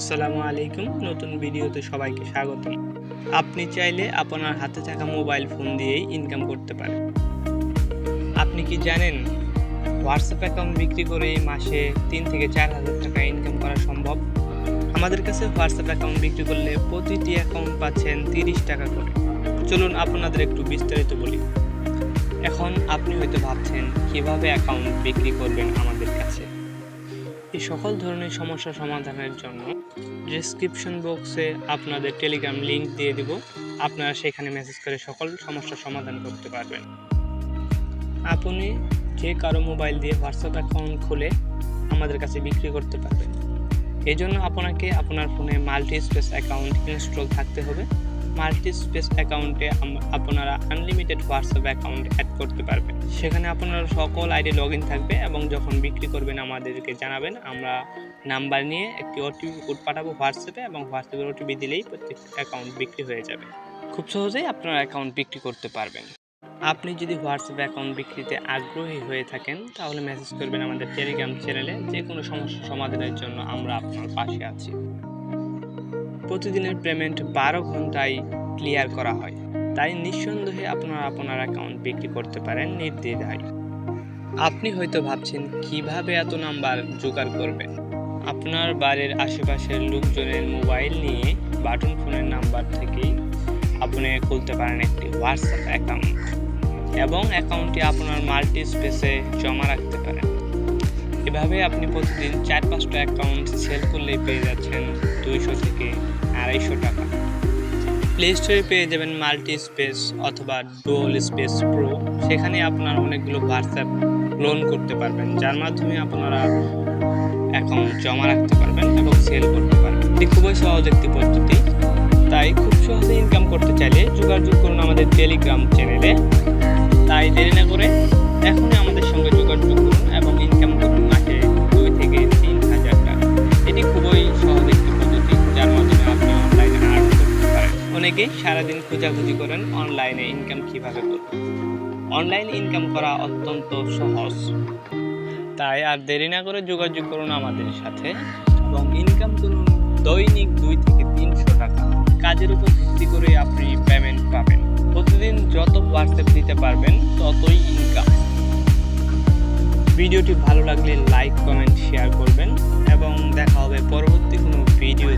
আসসালামু আলাইকুম। নতুন ভিডিওতে সবাইকে স্বাগত আপনি চাইলে আপনার হাতে থাকা মোবাইল ফোন দিয়েই ইনকাম করতে পারেন। আপনি কি জানেন হোয়াটসঅ্যাপ অ্যাকাউন্ট বিক্রি করে মাসে তিন থেকে চার হাজার টাকা ইনকাম করা সম্ভব? আমাদের কাছে হোয়াটসঅ্যাপ অ্যাকাউন্ট বিক্রি করলে প্রতিটি অ্যাকাউন্ট পাচ্ছেন তিরিশ টাকা করে। চলুন আপনাদের একটু বিস্তারিত বলি। এখন আপনি হয়তো ভাবছেন, কীভাবে অ্যাকাউন্ট বিক্রি করবেন আমাদের কাছে? এই সকল ধরনের সমস্যা সমাধানের জন্য ডেসক্রিপশন বক্সে আপনাদের টেলিগ্রাম লিংক দিয়ে দিব। আপনারা সেখানে মেসেজ করে সকল সমস্যার সমাধান করতে পারবেন। আপনি যে কারও মোবাইল দিয়ে হোয়াটসঅ্যাপ অ্যাকাউন্ট খুলে আমাদের কাছে বিক্রি করতে পারবেন। এই জন্য আপনাকে আপনার ফোনে মাল্টি স্পেস অ্যাকাউন্ট ইনস্টল থাকতে হবে। মাল্টি স্পেস অ্যাকাউন্টে আপনারা আনলিমিটেড হোয়াটসঅ্যাপ অ্যাকাউন্ট অ্যাড করতে পারবেন। সেখানে আপনার সকল আইডি লগ ইন থাকবে এবং যখন বিক্রি করবেন আমাদেরকে জানাবেন, আমরা নাম্বার নিয়ে একটি ওটিপি কোড পাঠাবো হোয়াটসঅ্যাপে এবং হোয়াটসঅ্যাপের ওটিপি দিলেই প্রত্যেক অ্যাকাউন্ট বিক্রি হয়ে যাবে। খুব সহজেই আপনার অ্যাকাউন্ট বিক্রি করতে পারবেন। আপনি যদি হোয়াটসঅ্যাপ অ্যাকাউন্ট বিক্রিতে আগ্রহী হয়ে থাকেন, তাহলে মেসেজ করবেন আমাদের টেলিগ্রাম চ্যানেলে যে কোনো সমস্যা সমাধানের জন্য আমরা আপনার পাশে আছি। প্রতিদিনের পেমেন্ট বারো ঘন্টায় ক্লিয়ার করা হয়। তাই নিঃসন্দেহে আপনারা আপনার অ্যাকাউন্ট বিক্রি করতে পারেন নির্দ্বিধায়। আপনি হয়তো ভাবছেন, কীভাবে এত নাম্বার জোগাড় করবেন? আপনার বাড়ির আশেপাশের লোকজনের মোবাইল নিয়ে বাটন ফোনের নাম্বার থেকেই আপনি খুলতে পারেন একটি হোয়াটসঅ্যাপ অ্যাকাউন্ট এবং অ্যাকাউন্টটি আপনার মাল্টি স্পেসে জমা রাখতে পারেন। এভাবে আপনি প্রতিদিন চার পাঁচটা অ্যাকাউন্ট সেল করলেই পেয়ে যাচ্ছেন দুইশো থেকে আড়াইশো টাকা। প্লে স্টোরে পেয়ে যাবেন মাল্টি স্পেস অথবা ডুয়াল স্পেস প্রো সেখানে আপনার অনেকগুলো হোয়াটসঅ্যাপ লোন করতে পারবেন, যার মাধ্যমে আপনারা অ্যাকাউন্ট জমা রাখতে পারবেন এবং সেল করতে পারবেন। এটি খুবই সহজ একটি পদ্ধতি, তাই খুব সহজে ইনকাম করতে চাইলে যোগাযোগ করুন আমাদের টেলিগ্রাম চ্যানেলে তাই দেরি না করে অনেকেই সারাদিন খোঁজাখুঁজি করেন অনলাইনে ইনকাম কীভাবে করবেন। অনলাইনে ইনকাম করা অত্যন্ত সহজ। তাই আর দেরি না করে যোগাযোগ করুন আমাদের সাথে এবং ইনকাম করুন দৈনিক দুই থেকে তিনশো টাকা। কাজের উপর ভিত্তি করে আপনি পেমেন্ট পাবেন। প্রতিদিন যত হোয়াটসঅ্যাপ দিতে পারবেন, ততই ইনকাম ভিডিওটি ভালো লাগলে লাইক কমেন্ট শেয়ার করবেন এবং দেখা হবে পরবর্তী কোনো থাকবেন